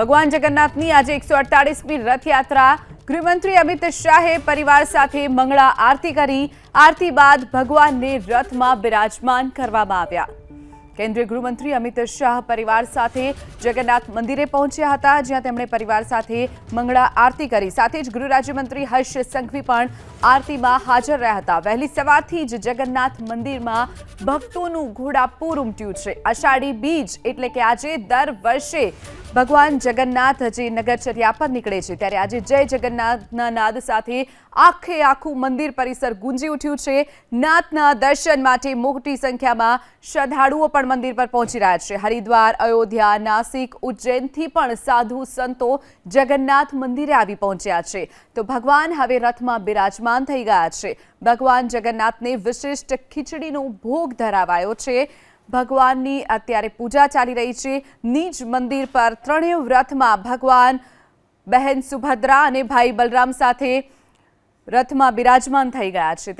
ભગવાન જગન્નાથની આજે એકસો અડતાળીસમી રથયાત્રા. ગૃહમંત્રી અમિત શાહે પરિવાર સાથે મંગળા આરતી કરી. આરતી બાદ ભગવાનને રથમાં બિરાજમાન કરવામાં આવ્યા. કેન્દ્રીય ગૃહમંત્રી અમિત શાહ પરિવાર સાથે જગન્નાથ મંદિરે પહોંચ્યા હતા, જ્યાં તેમણે પરિવાર સાથે મંગળા આરતી કરી. સાથે જ ગૃહ રાજ્યમંત્રી હર્ષ સંઘવી પણ આરતીમાં હાજર રહ્યા હતા. વહેલી સવારથી જ જગન્નાથ મંદિરમાં ભક્તોનું ઘોડાપૂર ઉમટ્યું છે. અષાઢી બીજ એટલે કે આજે દર વર્ષે ભગવાન જગન્નાથ જે નગરચર્યા પર નીકળે છે, ત્યારે આજે જય જગન્નાથના નાદ સાથે આખે આખું મંદિર પરિસર ગુંજી ઉઠ્યું છે. નાથના દર્શન માટે મોટી સંખ્યામાં શ્રદ્ધાળુઓ પણ મંદિર પર પહોંચી રહ્યા છે. હરિદ્વાર, અયોધ્યા, નાસિક, ઉજ્જૈનથી પણ સાધુ સંતો જગન્નાથ મંદિરે આવી પહોંચ્યા છે. તો ભગવાન હવે રથમાં બિરાજમાન થઈ ગયા છે. ભગવાન જગન્નાથને વિશિષ્ટ ખીચડીનો ભોગ ધરાવાયો છે. ભગવાનની અત્યારે પૂજા ચાલી રહી છે. નિજ મંદિર પર ત્રણેય વ્રથમાં ભગવાન બહેન સુભદ્રા અને ભાઈ બલરામ સાથે રથમાં બિરાજમાન થઈ ગયા છે.